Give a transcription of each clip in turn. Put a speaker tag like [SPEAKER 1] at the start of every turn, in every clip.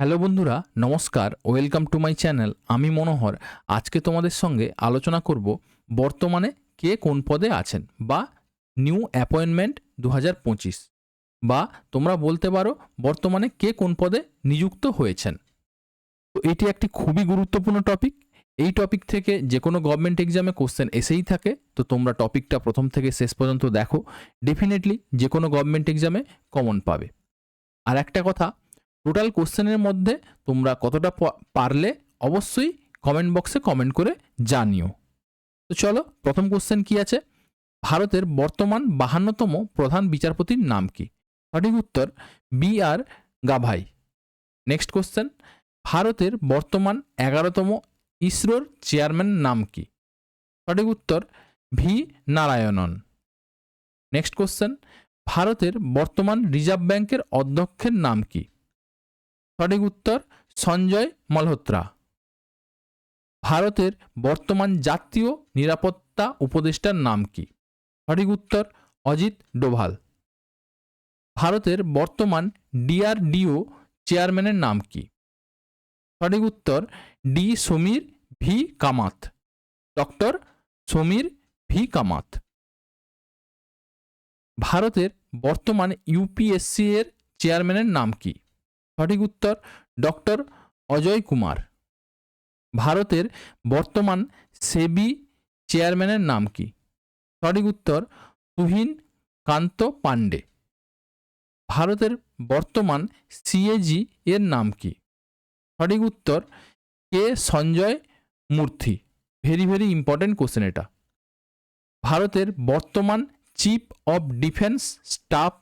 [SPEAKER 1] Hello বন্ধুরা, নমস্কার, welcome to my channel, আমি মনোহর। আজকে তোমাদের সঙ্গে আলোচনা করব বর্তমানে কে কোন পদে আছেন বা নিউ অ্যাপয়েন্টমেন্ট দু হাজার পঁচিশ বা তোমরা বলতে পারো বর্তমানে কে কোন পদে নিযুক্ত হয়েছেন। তো এটি একটি খুবই গুরুত্বপূর্ণ টপিক। এই টপিক থেকে যে কোনো গভর্নমেন্ট এক্সামে কোশ্চেন এসেই থাকে। তো তোমরা টপিকটা প্রথম থেকে শেষ পর্যন্ত দেখো। ডেফিনেটলি যে কোনো গভর্নমেন্ট এক্সামে কমন পাবে। আর একটা কথা টোটাল কোশ্চেনের মধ্যে তোমরা কতটা পারলে অবশ্যই কমেন্ট বক্সে কমেন্ট করে জানিও। তো চলো, প্রথম কোশ্চেন কি আছে? ভারতের বর্তমান বাহান্নতম প্রধান বিচারপতির নাম কি? সঠিক উত্তর, B R Gavai. Next question ভারতের বর্তমান এগারোতম ইসরোর চেয়ারম্যান নাম কি? সঠিক উত্তর, ভি নারায়ণন। নেক্সট কোশ্চেন ভারতের বর্তমান রিজার্ভ ব্যাংকের অধ্যক্ষের নাম কি? সঠিক উত্তর সঞ্জয় মালহোত্রা। ভারতের বর্তমান জাতীয় নিরাপত্তা উপদেষ্টার নাম কি? সঠিক উত্তর অজিত ডোভাল। ভারতের বর্তমান ডিআরডিও চেয়ারম্যানের নাম কি? সঠিক উত্তর D Samir V Kamat. Doctor Samir V Kamat. ভারতের বর্তমান ইউপিএসসি এর চেয়ারম্যানের নাম কি? সঠিক উত্তর ডক্টর অজয় কুমার। ভারতের বর্তমান সেবি চেয়ারম্যানের নাম কি? সঠিক উত্তর তুহিন কান্ত পাণ্ডে। ভারতের বর্তমান সিএজি এর নাম কি? সঠিক উত্তর কে সঞ্জয় মূর্তি। ভেরি ভেরি ইম্পর্টেন্ট কোশ্চেন এটা। ভারতের বর্তমান চিফ অফ ডিফেন্স স্টাফ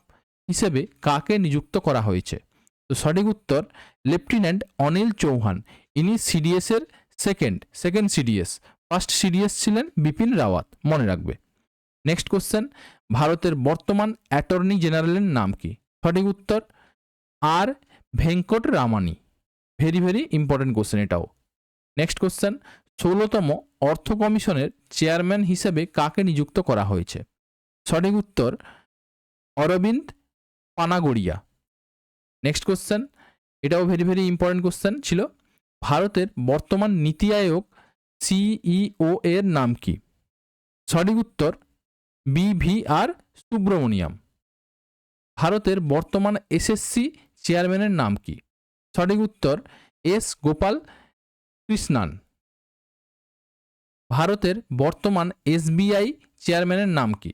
[SPEAKER 1] হিসেবে কাকে নিযুক্ত করা হয়েছে? তো সঠিক উত্তর, লেফটেন্যান্ট অনিল চৌহান। ইনি সিডিএসের second second CDS first CDS ছিলেন বিপিন রাওয়াত, মনে রাখবে। নেক্সট কোশ্চেন ভারতের বর্তমান অ্যাটর্নি জেনারেলের নাম কি? সঠিক উত্তর, R Venkat Ramani. Very very important question এটাও। নেক্সট কোশ্চেন ষোলোতম অর্থ কমিশনের চেয়ারম্যান হিসেবে কাকে নিযুক্ত করা হয়েছে? সঠিক উত্তর, অরবিন্দ পানাগড়িয়া। নেক্সট কোশ্চেন এটাও ভেরি ভেরি ইম্পর্টেন্ট কোশ্চেন ছিল। ভারতের বর্তমান নীতি আয়োগ সিইও এর নাম কি? সঠিক উত্তর বিভিআর সুব্রমণিয়াম। ভারতের বর্তমান এসএসসি চেয়ারম্যানের নাম কি? সঠিক উত্তর এস গোপাল কৃষ্ণান। ভারতের বর্তমান এসবিআই চেয়ারম্যানের নাম কি?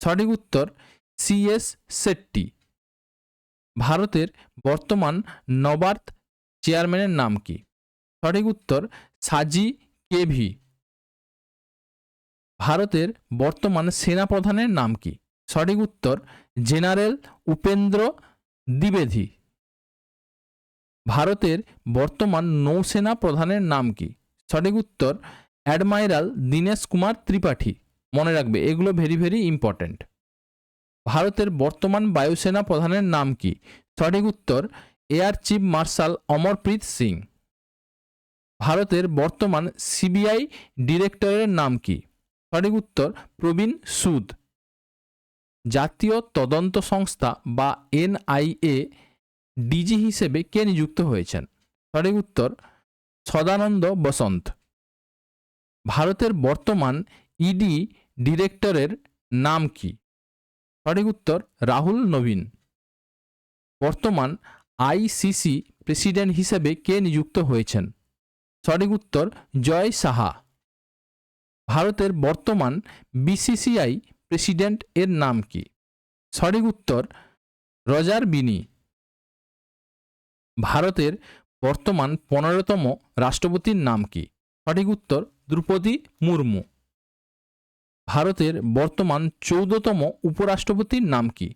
[SPEAKER 1] সঠিক উত্তর সি এস শেট্টি। ভারতের বর্তমান নবার্থ চেয়ারম্যানের নাম কি? সঠিক উত্তর, সাজি কেভি। ভারতের বর্তমান সেনাপ্রধানের নাম কি? সঠিক উত্তর, জেনারেল উপেন্দ্র দ্বিবেদী। ভারতের বর্তমান নৌসেনা প্রধানের নাম কি? সঠিক উত্তর, অ্যাডমাইরাল দীনেশ কুমার ত্রিপাঠী। মনে রাখবে, এগুলো ভেরি ভেরি ইম্পর্ট্যান্ট ভারতের বর্তমান বায়ুসেনা প্রধানের নাম কি? সঠিক উত্তর, air chief marshal Amarpreet Singh. ভারতের বর্তমান সিবিআই ডিরেক্টরের নাম কি? সঠিক উত্তর, প্রবীণ সুদ। জাতীয় তদন্ত সংস্থা বা এনআইএ ডিজি হিসেবে কে নিযুক্ত হয়েছেন? সঠিক উত্তর, সদানন্দ বসন্ত। ভারতের বর্তমান ইডি ডিরেক্টরের নাম কি? সঠিক উত্তর, রাহুল নবীন। বর্তমান আইসিসি প্রেসিডেন্ট হিসেবে কে নিযুক্ত হয়েছেন? সঠিক উত্তর, জয় সাহা। ভারতের বর্তমান বিসিসিআই প্রেসিডেন্ট এর নাম কি? সঠিক উত্তর, রজার বিনি। ভারতের বর্তমান পনেরোতম রাষ্ট্রপতির নাম কি? সঠিক উত্তর, দ্রৌপদী মুর্মু। ভারতের বর্তমান চৌদ্দতম উপরাষ্ট্রপতির নাম কি?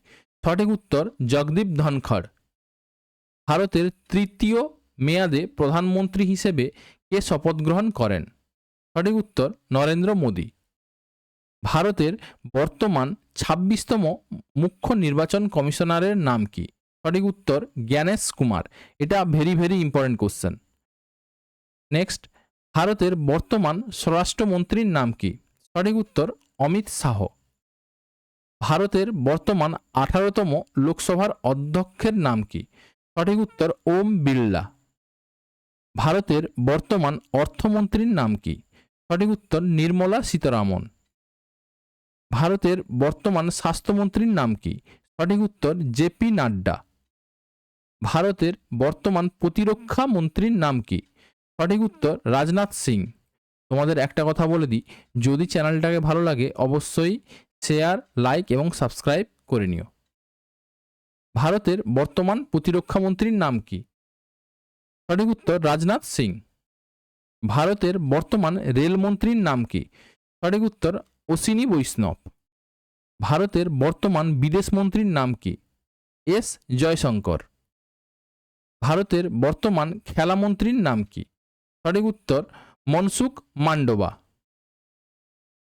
[SPEAKER 1] সঠিক উত্তর জগদীপ ধনখড়। ভারতের তৃতীয় মেয়াদে প্রধানমন্ত্রী হিসেবে কে শপথ গ্রহণ করেন? সঠিক উত্তর নরেন্দ্র মোদী। ভারতের বর্তমান ছাব্বিশতম মুখ্য নির্বাচন কমিশনারের নাম কি? সঠিক উত্তর জ্ঞানেশ কুমার। এটা very very important question next ভারতের বর্তমান স্বরাষ্ট্রমন্ত্রীর নাম কি? সঠিক উত্তর অমিত শাহ। ভারতের বর্তমান আঠারোতম লোকসভার অধ্যক্ষের নাম কি? সঠিক উত্তর ওম বিড়লা। ভারতের বর্তমান অর্থমন্ত্রীর নাম কি? সঠিক উত্তর নির্মলা সীতারামন। ভারতের বর্তমান স্বাস্থ্যমন্ত্রীর নাম কি? সঠিক উত্তর জেপি নাড্ডা। ভারতের বর্তমান প্রতিরক্ষা মন্ত্রীর নাম কি? সঠিক উত্তর রাজনাথ সিং। তোমাদের একটা কথা বলে দিই, যদি চ্যানেলটাকে ভালো লাগে, অবশ্যই শেয়ার লাইক এবং সাবস্ক্রাইব করে নিও। ভারতের বর্তমান প্রতিরক্ষা মন্ত্রীর নাম কি? সঠিক উত্তর, রাজনাথ সিং। ভারতের বর্তমান রেলমন্ত্রীর নাম কি? সঠিক উত্তর, অশ্বিনী বৈষ্ণব। ভারতের বর্তমান বিদেশ মন্ত্রীর নাম কি? এস. জয়শঙ্কর। ভারতের বর্তমান খেলামন্ত্রীর নাম কি? সঠিক উত্তর মনসুখ মান্ডোবা।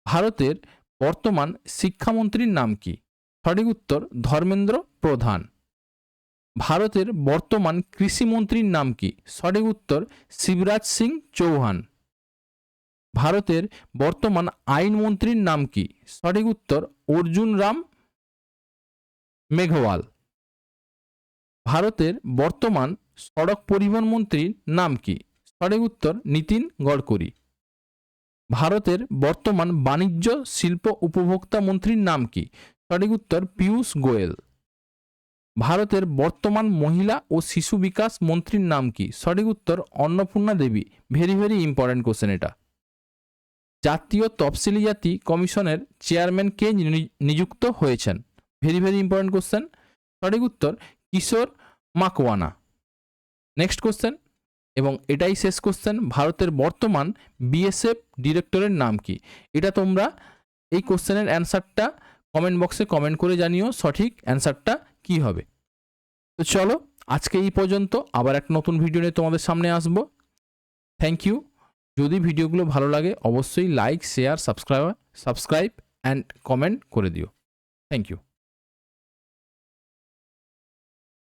[SPEAKER 1] ভারতের বর্তমান শিক্ষামন্ত্রীর নাম কি? সঠিক উত্তর, ধর্মেন্দ্র প্রধান। ভারতের বর্তমান কৃষিমন্ত্রীর নাম কি? সঠিক উত্তর, শিবরাজ সিং চৌহান। ভারতের বর্তমান আইনমন্ত্রীর নাম কি? সঠিক উত্তর, অর্জুন রাম মেঘওয়াল। ভারতের বর্তমান সড়ক পরিবহন মন্ত্রীর নাম কি? সঠিক উত্তর নীতিন গডকরি। ভারতের বর্তমান বাণিজ্য শিল্প উপভোক্তা মন্ত্রীর নাম কি? সঠিক উত্তর পীয়ূষ গোয়েল। ভারতের বর্তমান মহিলা ও শিশু বিকাশ মন্ত্রীর নাম কি? সঠিক উত্তর Annapurna Devi. Very very important question এটা। জাতীয় তফসিলি জাতি কমিশনের চেয়ারম্যান কে নিযুক্ত হয়েছেন? ভেরি ভেরি ইম্পর্ট্যান্ট কোশ্চেন সঠিক উত্তর কিশোর মাকওয়ানা। নেক্সট কোশ্চেন এবং এটাই শেষ কোশ্চেন ভারতের বর্তমান বিএসএফ ডিরেক্টরের নাম কি? এটা তোমরা এই কোশ্চেনের অ্যান্সারটা কমেন্ট বক্সে কমেন্ট করে জানিও সঠিক অ্যান্সারটা কি হবে। তো চলো, আজকে এই পর্যন্ত, আবার একটা নতুন ভিডিও নিয়ে তোমাদের সামনে আসব। থ্যাংক ইউ যদি ভিডিওগুলো ভালো লাগে, অবশ্যই like share subscribe subscribe and comment করে দিও। Thank you